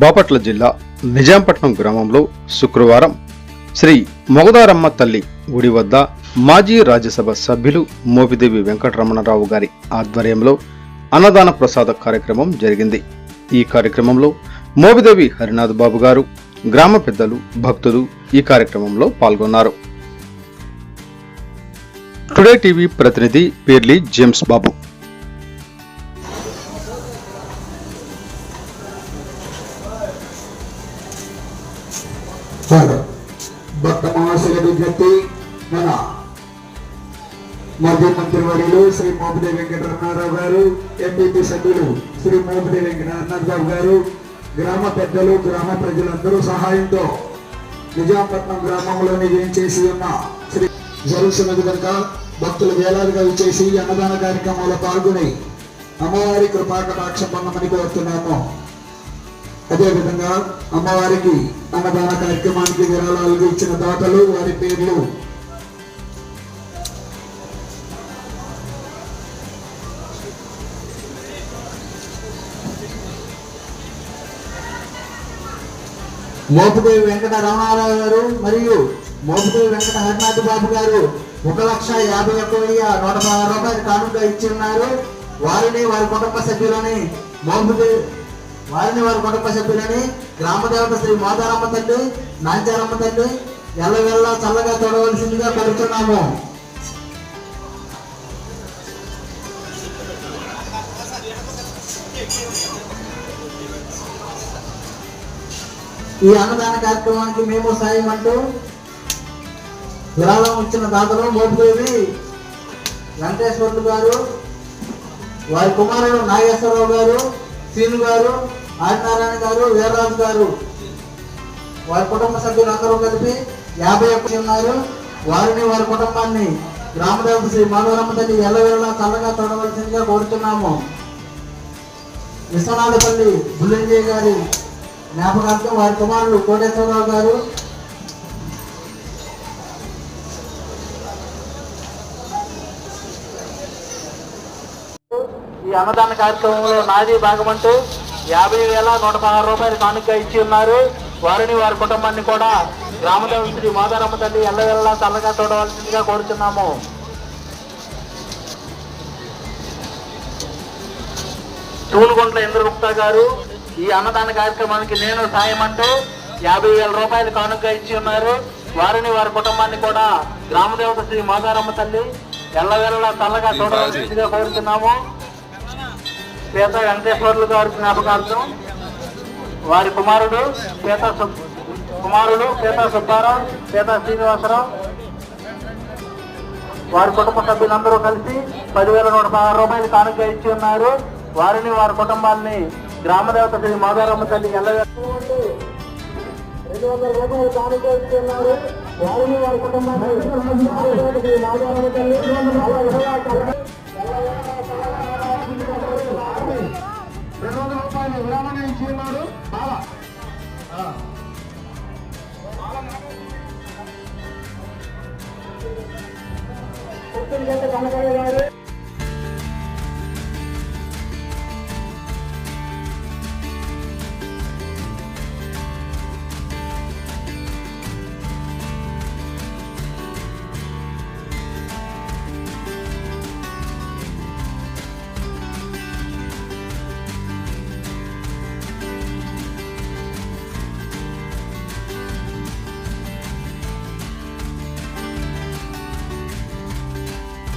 బాపట్ల జిల్లా నిజాంపట్నం గ్రామంలో శుక్రవారం శ్రీ మొగదారమ్మ తల్లి గుడి వద్ద మాజీ రాజ్యసభ సభ్యులు మోపిదేవి వెంకటరమణరావు గారి ఆధ్వర్యంలో అన్నదాన ప్రసాద కార్యక్రమం జరిగింది. ఈ కార్యక్రమంలో మోపిదేవి హరినాథ్ బాబు గారు గ్రామ పెద్దలు భక్తులు ఈ కార్యక్రమంలో పాల్గొన్నారు. టుడే టీవీ ప్రతినిధి పేర్లి జేమ్స్ బాబు. భక్త మహాశయ విజ్ఞప్తి మన మాజీ మంత్రివర్యులు శ్రీ మోపిడి వెంకటరమణారావు గారు ఎంపీపీ సభ్యులు శ్రీ మోపిడి వెంకటరమణారావు గారు గ్రామ పెద్దలు గ్రామ ప్రజలందరూ సహాయంతో నిజాంపట్నం గ్రామంలోని ఏం చేసి ఉన్న శ్రీ జరుగుతున్నది కనుక భక్తులు వేలాదిగా విచ్చేసి అన్నదాన కార్యక్రమంలో పాల్గొని అమ్మవారి కృపాకటాక్షం పొందమని కోరుతున్నాము. అదేవిధంగా అమ్మవారికి అన్నదాన కార్యక్రమానికి విరాళాలు ఇచ్చిన దాతలు వారి పేర్లు. మోపుదేవి వెంకట రమణారావు గారు మరియు మోపుదేవి వెంకట హరినాథ్ బాబు గారు ఒక లక్ష యాభై ఒక్క వెయ్యి నూట పదహారు రూపాయలు కానుక ఇచ్చి ఉన్నారు వారిని వారి కుటుంబ సభ్యులని మోపుదేవి వారిని వారి కుటుంబ సభ్యులని గ్రామదేవత శ్రీ మాతారమ్మ తల్లి నాంచారమ్మ తల్లి ఎల్లవెల్ల చల్లగా చూడవలసిందిగా కోరుతున్నాము ఈ అన్నదాన కార్యక్రమానికి మేము సాయం అంటూ విరాళం ఇచ్చిన దాతలు మోపుదేవి వెంకటేశ్వర్లు గారు వారి కుమారుడు నాగేశ్వరరావు గారు సీను గారు ఆదినారాయణ గారు వీరరాజు గారు. వారి కుటుంబ సభ్యులు అందరూ కలిపి యాభై ఒకటి ఉన్నారు. వారిని వారి కుటుంబాన్ని గ్రామదేవత శ్రీ మనోరమ్మ తల్లి ఎల్లవేళ చల్లగా చూడవలసిందిగా కోరుతున్నాము. విశ్వనాథపల్లి బుల్లంజయ్య గారి జ్ఞాపకార్థం వారి కుమారుడు కోటేశ్వరరావు గారు అన్నదాన కార్యక్రమంలో నాది భాగమంటూ యాభై వేల నూట పదహారు రూపాయలు కానుక ఇచ్చి ఉన్నారు. వారిని వారి కుటుంబాన్ని కూడా గ్రామదేవ శ్రీ మాదారమ్మ తల్లి ఎల్లవెల్లా చల్లగా చూడవలసిందిగా కోరుచున్నాము. తూనుగుంట్ల ఇంద్రగుప్తా గారు ఈ అన్నదాన కార్యక్రమానికి నేను సాయం అంటూ యాభై వేల రూపాయలు కానుక ఇచ్చి ఉన్నారు. వారిని వారి కుటుంబాన్ని కూడా గ్రామదేవత శ్రీ మాదారమ్మ తల్లి ఎల్లవెల్లా చల్లగా చూడవలసిందిగా కోరుతున్నాము శ్వేత వెంకటేశ్వర్లు గారి జ్ఞాపకార్థం వారి కుమారుడు శ్వేత కుమారుడు శ్వేత సుబ్బారావు శ్వేత శ్రీనివాసరావు వారి కుటుంబ సభ్యులందరూ కలిసి పదివేల నూట పదహారు రూపాయలు కానుక ఇచ్చి ఉన్నారు. వారిని వారి కుటుంబాన్ని గ్రామదేవత శ్రీ మాదారమ్మ తల్లి ఎల్లవెల్ల రెండు వందల రూపాయలు కానుక ఇచ్చి ఉన్నారు. వారిని వారి కుటుంబాన్ని కనకయ్య గారు